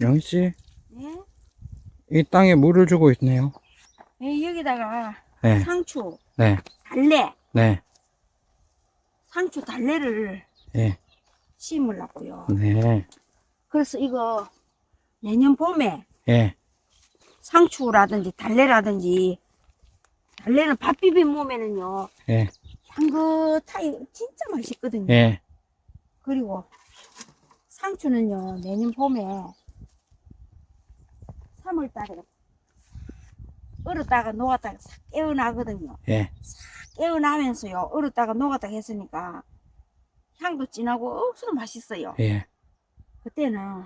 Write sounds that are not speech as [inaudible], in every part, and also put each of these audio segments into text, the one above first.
영희씨, 네? 이 땅에 물을 주고 있네요. 네, 여기다가 네, 상추, 네, 달래, 네, 상추 달래를 네, 심으려고요. 네, 그래서 이거 내년 봄에 예, 상추라든지 달래라든지 달래는 밥 비벼 먹으면은요 예, 향긋하게 진짜 맛있거든요. 예, 그리고 상추는요 내년 봄에 3월달에 얼었다가 녹았다가 싹 깨어나거든요. 예, 깨어나면서요 얼었다가 녹았다가 했으니까 향도 진하고 억수로 맛있어요. 예, 그때는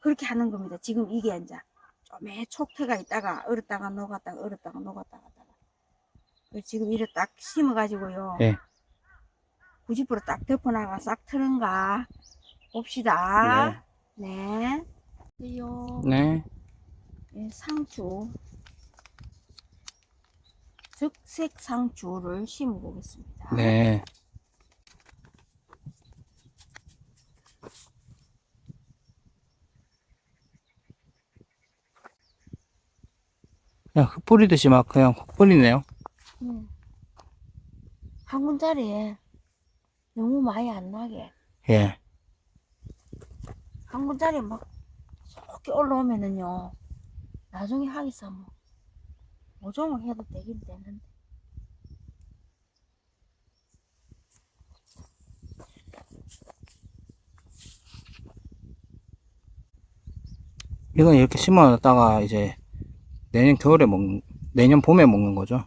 그렇게 하는 겁니다. 지금 이게 이제 좀에 촉태가 있다가 얼었다가 녹았다가 얼었다가 녹았다가 하다가 지금 이래 딱 심어가지고요. 예. 90%딱 덮어나가 싹 트는가 봅시다. 네. 요 네, 네, 상추 즉색 상추를 심어 보겠습니다. 네. 그냥 흙 뿌리듯이 막 그냥 흙 뿌리네요. 음. 한 군자리에 너무 많이 안 나게 예, 한 군자리에 막 쏙게 올라오면은요 나중에 하기서 뭐 모종을 해도 되긴 되는데 이건 이렇게 심어놨다가 이제 내년 겨울에 먹, 내년 봄에 먹는 거죠.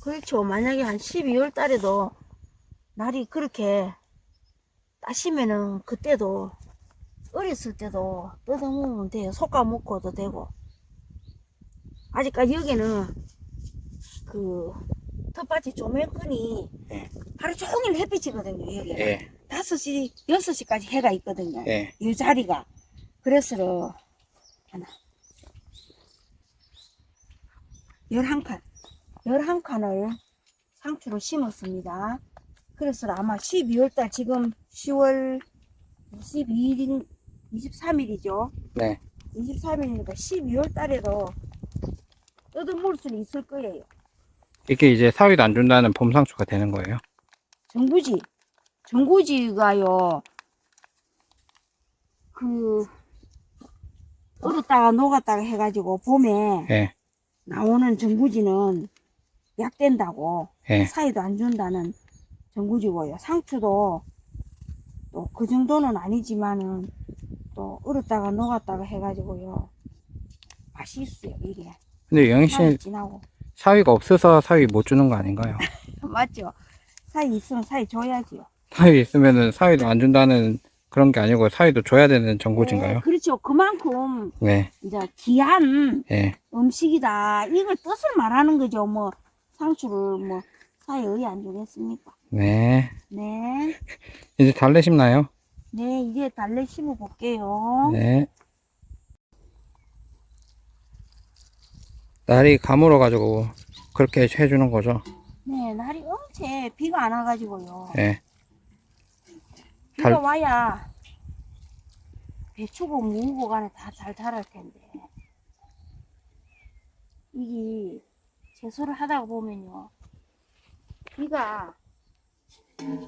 그렇죠 만약에 한 12월 달에도 날이 그렇게 따시면은 그때도 어렸을 때도 뜯어먹으면 돼요. 솎아 먹고도 되고. 아직까지 여기는 그 텃밭이 조명끈이 예. 하루 종일 햇빛이거든요 여기 예, 5시 6시까지 해가 있거든요 예, 이 자리가. 그래서 하나 11칸. 11칸을 상추를 심었습니다. 그래서 아마 12월달 지금 10월 22일 23일이죠. 네, 23일이니까 12월 달에도 뜯어물 수는 있을 거예요. 이게 이제 사위도 안 준다는 봄상추가 되는 거예요. 정구지. 정구지가요 그 얼었다가 녹았다가 해가지고 봄에 예, 나오는 정구지는 약된다고 예, 사이도 안 준다는 정구지고요. 상추도 또 그 정도는 아니지만은 또 얼었다가 녹았다가 해가지고요 맛이 있어요 이게 근데 씨 진하고 사위가 없어서 사위 못 주는 거 아닌가요? [laughs] 맞죠 사이 있으면 사이 줘야지요 사위 있으면은 사위도 안 준다는 그런 게 아니고 사위도 줘야 되는 정보진가요? 네, 그렇죠 그만큼 네, 이제 귀한 예, 음식이다. 이걸 뜻을 말하는 거죠. 뭐 상추를 뭐 사이 어디 안 주겠습니까? 네. 네. [laughs] 이제 달래 심나요? 네, 이제 달래 심어 볼게요. 네. 날이 가물어 가지고 그렇게 해주는 거죠. 네, 날이 엄청 비가 안 와가지고요. 예, 비가 달- 와야 배추고 무고 간에 다 잘 자랄 텐데. 이게 채소를 하다가 보면요. 비가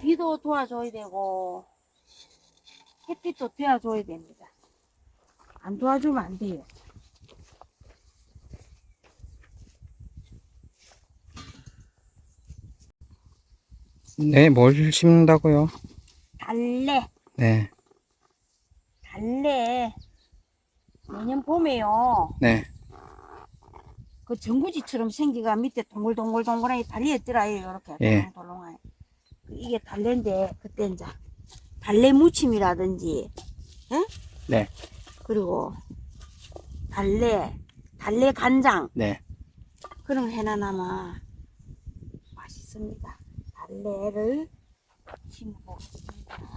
비도 도와줘야 되고 햇빛도 도와줘야 됩니다. 안 도와주면 안 돼요. 네, 뭘 심는다고요? 달래, 네, 달래. 내년 봄에요. 네, 그 전구지처럼 생기가 밑에 동글동글동글하게 달려 있더라요. 이렇게 예. 동글동글하게. 그 이게 달래인데 그때 이제 달래 무침이라든지, 예? 네, 그리고 달래, 달래 간장 네. 그런 거 해놔나마 맛있습니다. 달래를 심어보겠습니다.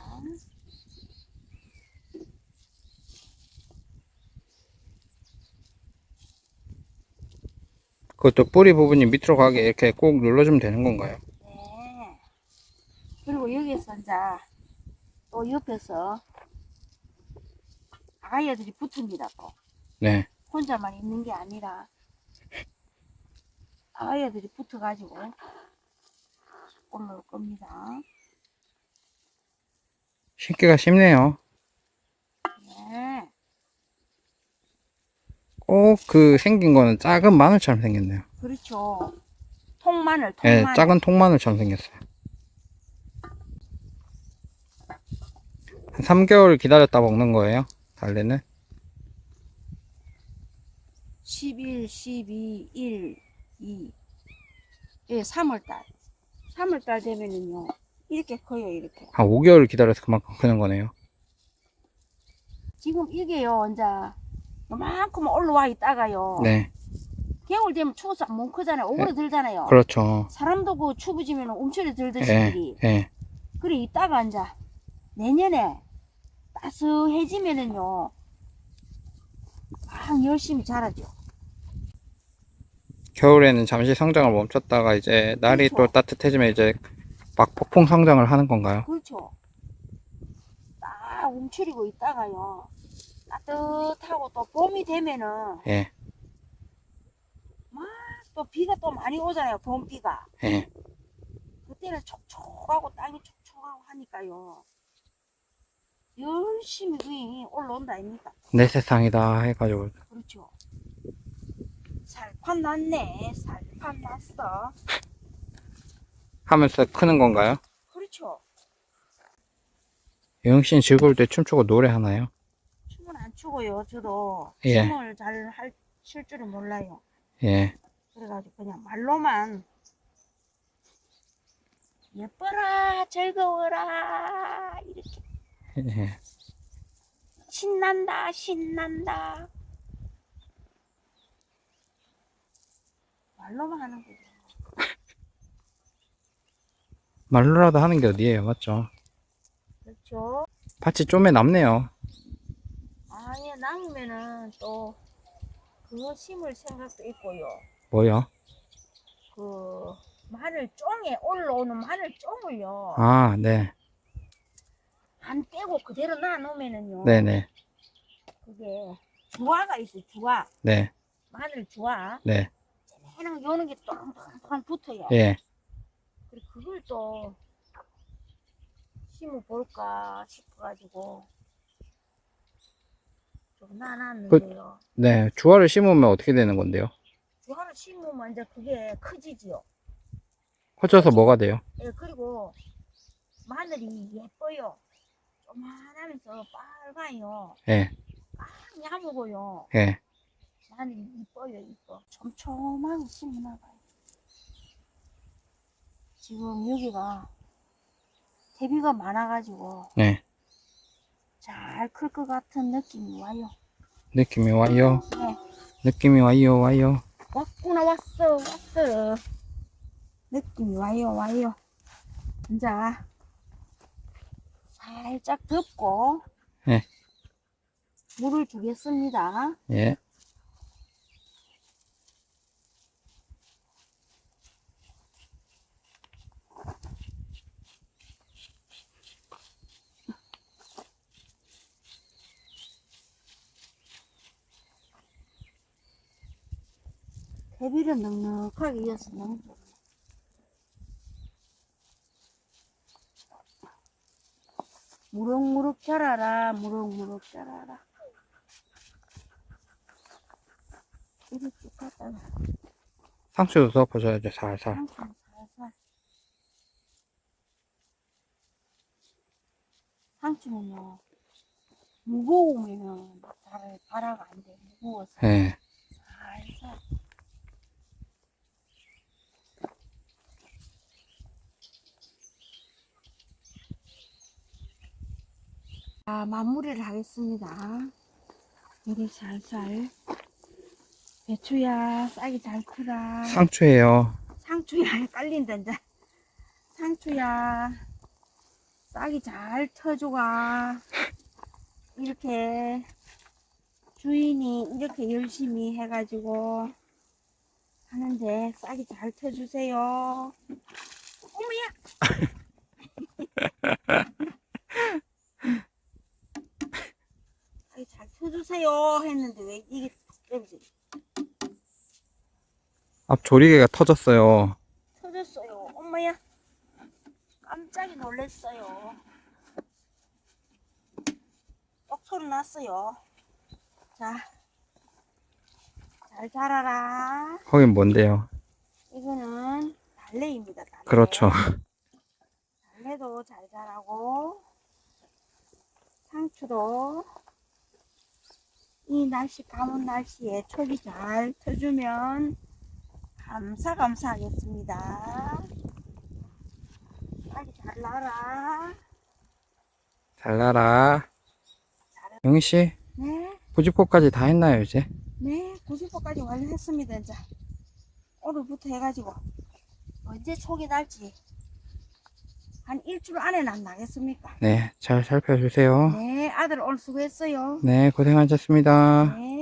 그것도 뿌리 부분이 밑으로 가게 이렇게 꼭 눌러주면 되는 건가요? 네. 그리고 여기서 이제 또 옆에서 아이들이 붙습니다 또 네. 혼자만 있는 게 아니라 아이들이 붙어가지고 올라올 겁니다. 신기가 쉽네요. 네. 꼭 그 생긴 거는 작은 마늘처럼 생겼네요. 그렇죠. 통마늘, 예, 통마늘. 작은 통마늘처럼 생겼어요. 한 3개월 기다렸다 먹는 거예요. 달래는. 11, 12, 1, 2. 예, 3월달. 3월달 되면은요, 이렇게 커요, 이렇게. 한 5개월 기다려서 그만큼 크는 거네요. 지금 이게요, 이제, 요만큼 올라와 있다가요. 네. 겨울 되면 추워서 못 크잖아요. 오래 들잖아요. 그렇죠. 사람도 그 추워지면 움츠려 들듯이. 예, 예. 그래, 이따가 이제, 내년에 따스해지면은요, 막 열심히 자라죠. 겨울에는 잠시 성장을 멈췄다가 이제 날이 그렇죠. 또 따뜻해지면 이제 막 폭풍 성장을 하는 건가요? 그렇죠. 딱 움츠리고 있다가요. 따뜻하고 또 봄이 되면은 예, 또 비가 또 많이 오잖아요. 봄비가. 예. 그때는 촉촉하고 땅이 촉촉하고 하니까요. 열심히 그이 올라온다 아닙니까? 내 세상이다 해가지고. 그렇죠. 살판 났네. 살판 났어. 하면서 크는 건가요? 그렇죠. 영씨는 즐거울 때 춤추고 노래하나요? 춤은 안 추고요. 저도 예. 춤을 잘할 줄은 몰라요. 예. 그래가지고 그냥 말로만 예뻐라 즐거워라 이렇게 예. [laughs] 신난다 신난다 말로만 하는 거죠 [laughs] 말로라도 하는 게 어디예요, 맞죠? 그렇죠 밭이 좀에 남네요. 아니 남으면은 또 그거 심을 생각도 있고요 뭐요? 그 마늘 쫑에 올라오는 마늘 쫑을요 아, 네. 안 떼고 그대로 놔놓으면은요 네네. 그게 주화가 있어요 주화 네. 마늘 주화 네. 해랑 요는 게 똥똥똥 붙어요. 예. 그리고 그걸 또 심어 볼까 싶어가지고 좀 나눴는데요. 네. 주화를 심으면 어떻게 되는 건데요? 주화를 심으면 이제 그게 커지지요. 커져서 뭐가 돼요? 예, 그리고 마늘이 예뻐요. 조만하면서 빨가요. 예. 막 야무고요. 예. 마늘이 이뻐요, 이뻐. 촘촘하게 심어놔봐요. 지금 여기가 대비가 많아가지고 네. 잘 클 것 같은 느낌이 와요. 느낌이 와요. 네, 느낌이 와요, 와요. 왔구나, 왔어, 왔어. 느낌이 와요, 와요. 이제 살짝 덮고 네. 물을 주겠습니다. 예. 대비를 넉넉하게 이어서 거. 무럭무럭 자라라, 무럭무럭 자라라. 이렇게 상추도 덮어줘야죠, 살살. 항상 살살. 상추는요, 무거우면은 잘 발화가 안 돼. 무거워서 예. 살살. 자, 마무리를 하겠습니다. 이리 살살. 배추야, 싹이 잘 크라. 상추예요. 상추야, [laughs] 깔린다, 이제. 상추야, 싹이 잘 터줘가. 이렇게 주인이 이렇게 열심히 해가지고 하는데 싹이 잘 터주세요. 어머야! [laughs] 잘 쳐주세요 했는데 왜 이게 떨어지 앞 조리개가 터졌어요. 터졌어요 엄마야 깜짝이 놀랐어요 뻑 소리 났어요 자 잘 자라라 거긴 뭔데요? 이거는 달래입니다 달래. 그렇죠. 달래도 잘 자라고 상추도 이 날씨 가문 날씨에 촉이 잘 터주면 감사 감사하겠습니다. 빨리 잘 나라. 잘 나라. 영희 씨, 네, 부지포까지 다 했나요, 이제? 네, 90%까지 완료했습니다. 이제 오늘부터 해가지고 언제 촉이 날지 한 일주일 안에는 안 나겠습니까? 네, 잘 살펴주세요. 네, 아들 오늘 수고했어요. 네, 고생하셨습니다. 네.